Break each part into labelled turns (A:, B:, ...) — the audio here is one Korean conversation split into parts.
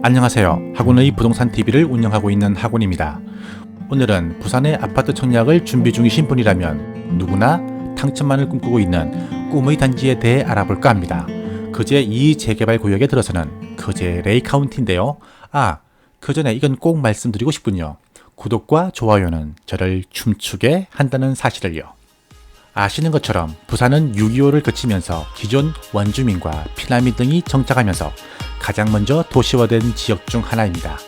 A: 안녕하세요. 학원의 부동산 TV를 운영하고 있는 학원입니다. 오늘은 부산의 아파트 청약을 준비 중이신 분이라면 누구나 당첨만을 꿈꾸고 있는 꿈의 단지에 대해 알아볼까 합니다. 그제 이 재개발 구역에 들어서는 그제 레이 카운티인데요. 아, 그 전에 이건 꼭 말씀드리고 싶군요. 구독과 좋아요는 저를 춤추게 한다는 사실을요. 아시는 것처럼 부산은 6.25를 거치면서 기존 원주민과 피난민 등이 정착하면서 가장 먼저 도시화된 지역 중 하나입니다.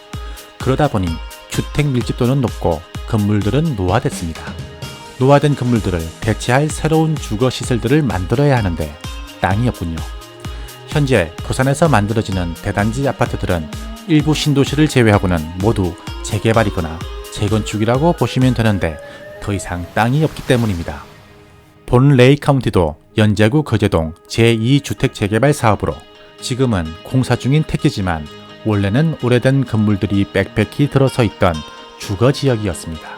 A: 그러다 보니 주택 밀집도는 높고 건물들은 노화됐습니다. 노화된 건물들을 대체할 새로운 주거 시설들을 만들어야 하는데 땅이 없군요. 현재 부산에서 만들어지는 대단지 아파트들은 일부 신도시를 제외하고는 모두 재개발이거나 재건축이라고 보시면 되는데 더 이상 땅이 없기 때문입니다. 본 레이 카운티도 연제구 거제동 제2주택 재개발 사업으로 지금은 공사 중인 택지지만 원래는 오래된 건물들이 빽빽히 들어서 있던 주거 지역이었습니다.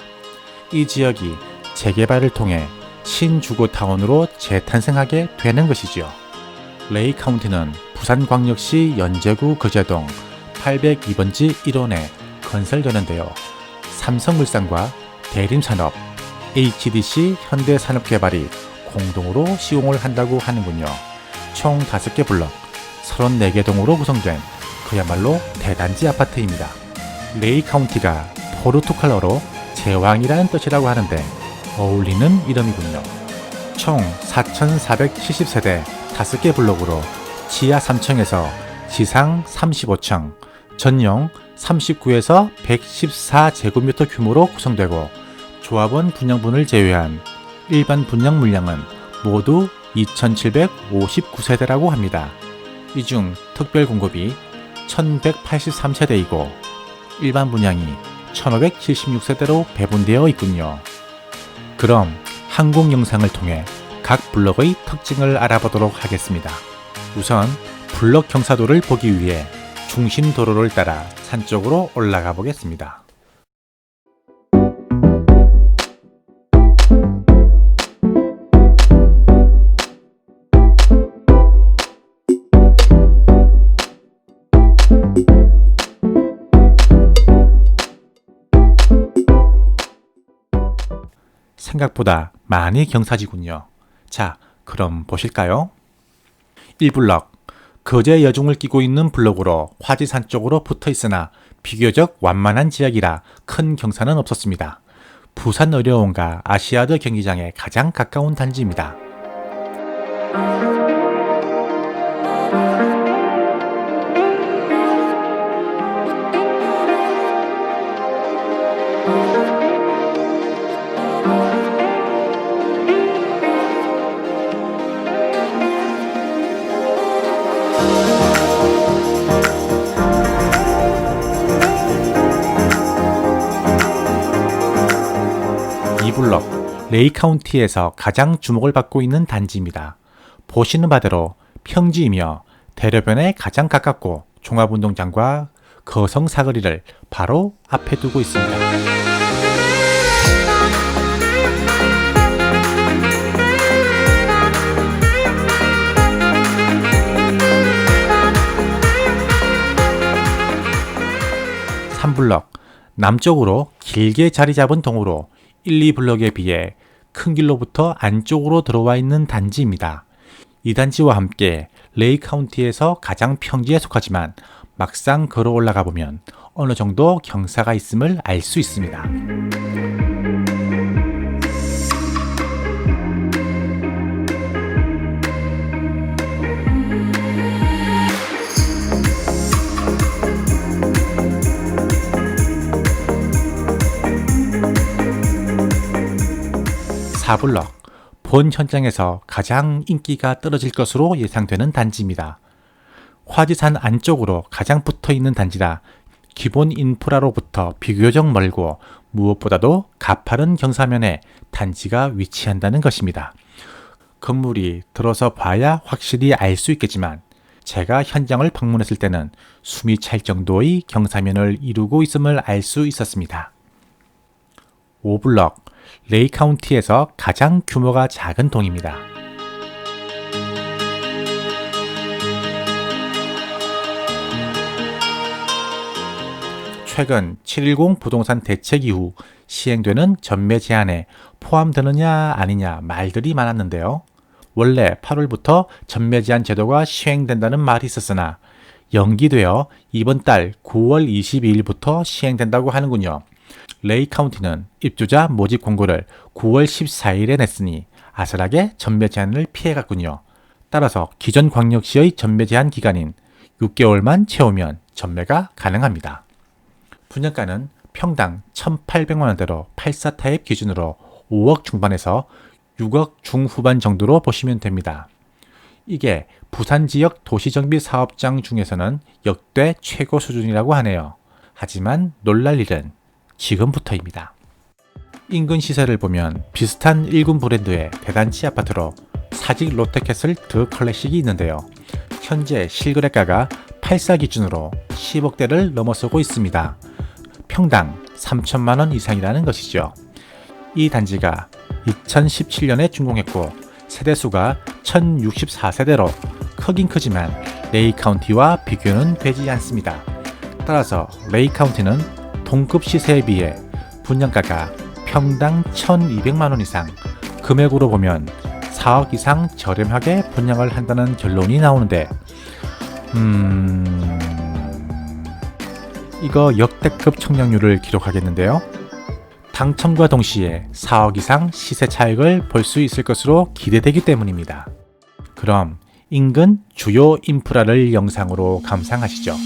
A: 이 지역이 재개발을 통해 신주거 타운으로 재탄생하게 되는 것이지요. 레이 카운티는 부산광역시 연제구 거제동 802번지 1원에 건설되는데요. 삼성물산과 대림산업, HDC 현대산업개발이 공동으로 시공을 한다고 하는군요. 총 5개 블럭, 34개 동으로 구성된 그야말로 대단지 아파트입니다. 레이 카운티가 포르투갈어로 제왕이라는 뜻이라고 하는데 어울리는 이름이군요. 총 4,470세대 5개 블록으로 지하 3층에서 지상 35층, 전용 39에서 114제곱미터 규모로 구성되고 조합원 분양분을 제외한 일반 분양 물량은 모두 2,759세대라고 합니다. 이 중 특별 공급이 1,183세대이고 일반 분양이 1,576세대로 배분되어 있군요. 그럼 항공 영상을 통해 각 블럭의 특징을 알아보도록 하겠습니다. 우선 블럭 경사도를 보기 위해 중심 도로를 따라 산 쪽으로 올라가 보겠습니다. 생각보다 많이 경사지군요. 자, 그럼 보실까요? 1블럭. 거제 여중을 끼고 있는 블럭으로 화지산 쪽으로 붙어 있으나 비교적 완만한 지역이라 큰 경사는 없었습니다. 부산 의료원과 아시아드 경기장에 가장 가까운 단지입니다. 레이 카운티에서 가장 주목을 받고 있는 단지입니다. 보시는 바대로 평지이며 대로변에 가장 가깝고 종합운동장과 거성 사거리를 바로 앞에 두고 있습니다. 삼블럭 남쪽으로 길게 자리 잡은 동으로 1, 2블럭에 비해 큰 길로부터 안쪽으로 들어와 있는 단지입니다. 이 단지와 함께 레이 카운티에서 가장 평지에 속하지만 막상 걸어 올라가 보면 어느 정도 경사가 있음을 알 수 있습니다. 사블럭 본 현장에서 가장 인기가 떨어질 것으로 예상되는 단지입니다. 화지산 안쪽으로 가장 붙어 있는 단지라 기본 인프라로부터 비교적 멀고 무엇보다도 가파른 경사면에 단지가 위치한다는 것입니다. 건물이 들어서 봐야 확실히 알 수 있겠지만 제가 현장을 방문했을 때는 숨이 찰 정도의 경사면을 이루고 있음을 알 수 있었습니다. 5블럭 레이 카운티에서 가장 규모가 작은 동입니다. 최근 710 부동산 대책 이후 시행되는 전매 제한에 포함되느냐 아니냐 말들이 많았는데요. 원래 8월부터 전매 제한 제도가 시행된다는 말이 있었으나 연기되어 이번 달 9월 22일부터 시행된다고 하는군요. 레이 카운티는 입주자 모집 공고를 9월 14일에 냈으니 아슬하게 전매 제한을 피해갔군요. 따라서 기존 광역시의 전매 제한 기간인 6개월만 채우면 전매가 가능합니다. 분양가는 평당 1,800만 원대로 84 타입 기준으로 5억 중반에서 6억 중후반 정도로 보시면 됩니다. 이게 부산 지역 도시정비 사업장 중에서는 역대 최고 수준이라고 하네요. 하지만 놀랄 일은 지금부터입니다. 인근 시세를 보면 비슷한 1군 브랜드의 대단지 아파트로 사직 롯데캐슬 드 클래식이 있는데요. 현재 실거래가가 84 기준으로 10억대를 넘어서고 있습니다. 평당 3천만 원 이상이라는 것이죠. 이 단지가 2017년에 준공했고 세대수가 1064세대로 크긴 크지만 레이 카운티와 비교는 되지 않습니다. 따라서 레이 카운티는 동급 시세에 비해 분양가가 평당 1200만 원 이상, 금액으로 보면 4억 이상 저렴하게 분양을 한다는 결론이 나오는데 음... 이거 역대급 청량률을 기록하겠는데요. 당첨과 동시에 4억 이상 시세 차익을 볼 수 있을 것으로 기대되기 때문입니다. 그럼 인근 주요 인프라를 영상으로 감상하시죠.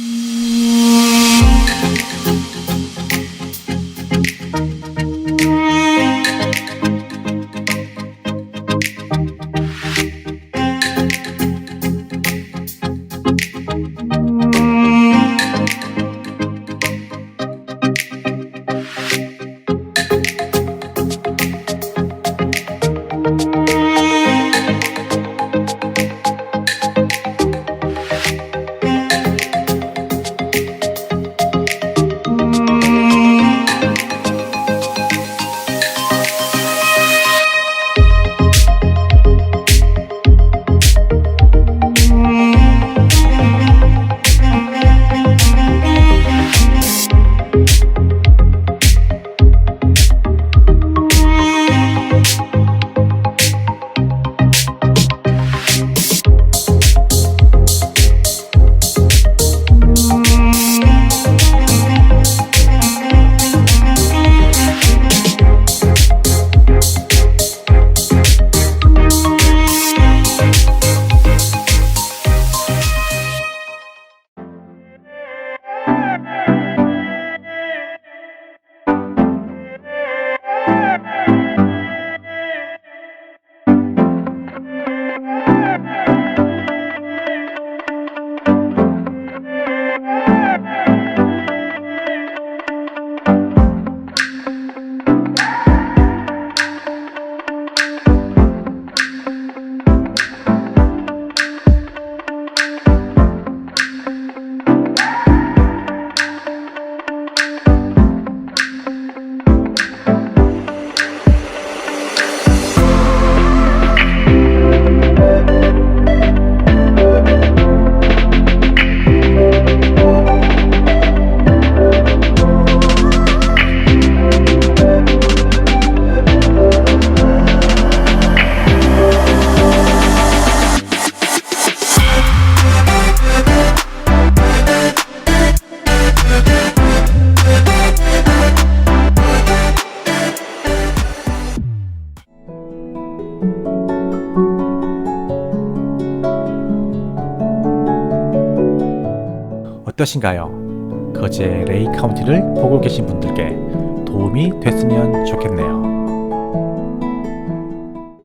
A: 어떠신가요? 거제 레이 카운티를 보고 계신 분들께 도움이 됐으면 좋겠네요.